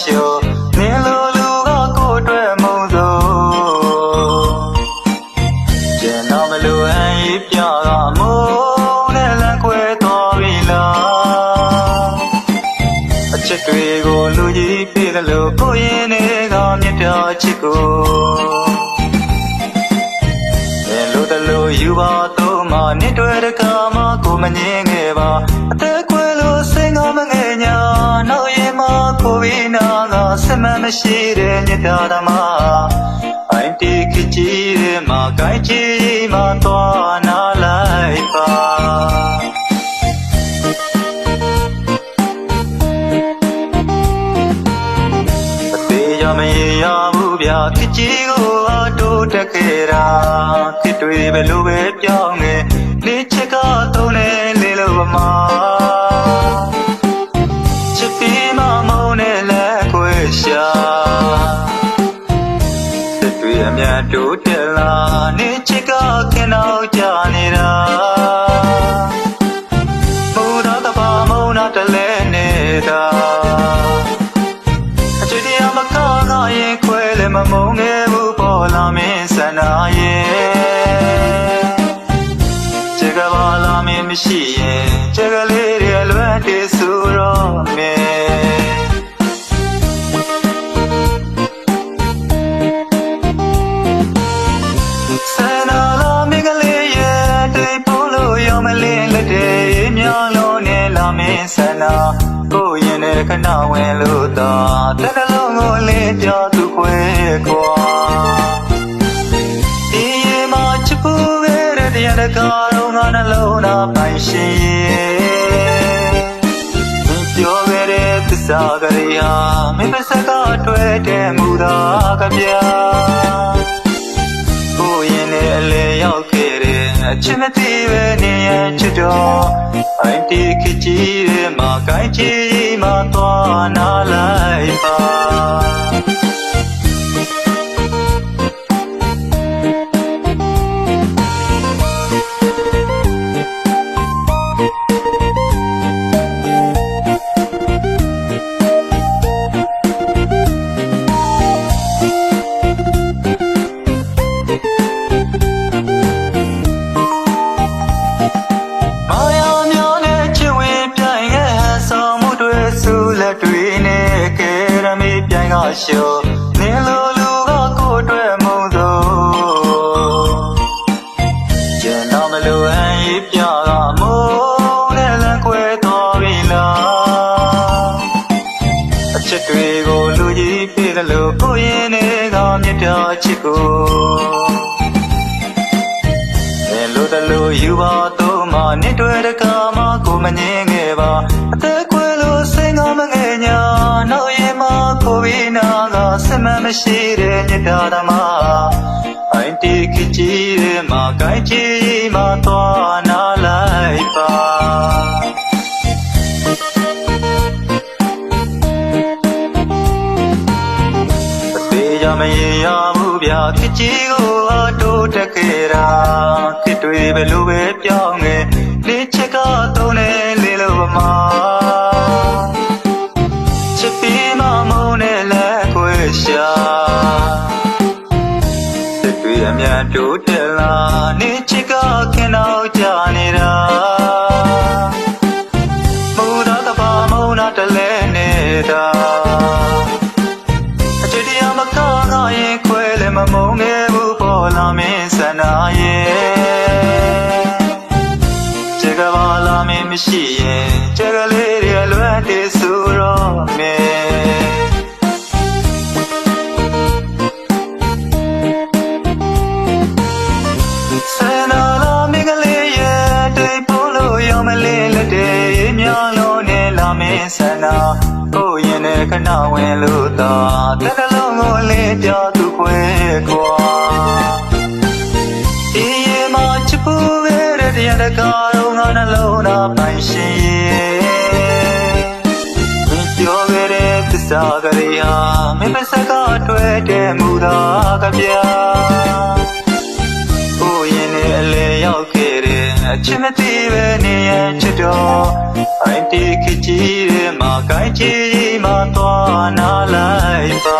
ရှုနင်းလိုလူကကိုယ်အတွက်မုံဆိုကျန်တော့မလို့အန်ကြီးပြကမိုးနဲ့လမ်းခွဲတော်ပြီလားအချက်တွေကိုလူကြီးပြေးတယ်လို့ကိုရင်တွေကမြတ်တော်ချစ်ကိုဘယ်လိုတလို့ယူပါတော့မနှစ်တွေတကမှကိုမငင်းခဲ့ပါအသက် နာကစမမရှိတဲ့မြတ်တာဓမ္မအိုင်တီခကြီးတဲ့မှာကိုင်းကြီးမှာသွားနာလိုက်ပါအသေးရမရေရဘူးဗျာခကြီးကိုအတိုးတက်ခဲ့တာခစ်တွေပဲလိုပဲပြောင်းနေလေးချက်ကသုံးနေလေလို့ပမာ ရှာစစ်တွေအမြတ်တိုးတက်လာနေချက်ကခင်တော့ကြာနေတာမူတော့တပါမုန်းတော့တလဲနေတာအချစ်တရားမကကရင်ခွဲလည်းမမုန်းခဲ့ဘူးပေါ်လာမင်းဆန္ဒရဲ့ချက်ကပါလာမင်းမရှိရ ခဏဝင်လို့တော့တဲ့နှလုံးကိုလေးပြောသူခွဲကွာဒီရေမှာချစ်ဖို့ပဲတဲ့တရားတကားတော့ငါနှလုံးသားပိုင်ရှင်ရဲ့ပြောခဲ့တဲ့သစ္စာကလေးဟာမင်းပါစကားတွေ့တဲ့မူသာကဗျာ ချစ်မသိပဲနေရချစ်တော်အိုင်တီခကြီးရဲ့မှာကိုင်းကြီးမှာသွားနာလို ရှုနင်းလိုလူကကိုယ်အတွက်မုံဆိုကျန်တော့မလို့အန်ကြီးပြကမိုးနဲ့လမ်းခွဲတော်ပြီလားအချက်တွေကိုလူကြီးပြေးတယ်လို့ကိုရင်တွေကမြတ်တော်ချစ်ကိုဘယ်လိုတလို့ယူပါတော့မနှစ်တွေတကမှကိုမငင်းခဲ့ပါအသက် နာကစမမရှိတဲ့မြတ်တာဓမ္မအိုင်တီခကြီးတဲ့မှာကိုင်းကြီးမှာသွားနာလိုက်ပါအသေးရမရေရဘူးဗျာခကြီးကိုအတိုးတက်ခဲ့တာခစ်တွေပဲလိုပဲပြောင်းနေလေး အမြတ်တိုးတက်လာနေချက်ကခင်တော့ကြာနေတာမူတော့တပါမုန်းတော့တလဲနေတာအချစ်တရားမကကရင်ခွဲလည်းမမုန်းခဲ့ဘူးပေါ်လာမင်းဆန္ဒရဲ့ချက်ကပါလာမင်းမရှိရင်ချက်ကလေးတွေလွ င်းဆန္ဒကိုရင်နဲ့ခဏဝင်လို့တော့တဲ့နှလုံးကိုလေးပြောသူခွဲကွာဒီရေမှာချစ်ဖို့ပဲတဲ့တရားတကားတော့ငါနှလုံးသားပိုင်ရှင်ရဲ့ပြောခဲ့တဲ့သစ္စာကလေးဟာမင်းပါစကားတွေ့တဲ့မူသာကဗျာကိုရင်နဲ့အလေရောက်ခဲ့တဲ့ အချစ်မသိပဲနေရရဲ့ချစ်တော်အိုင်တီခစ်ကြီးရဲ့မှာကိုင်းကြီးမှာသွားနာလိုက်ပါ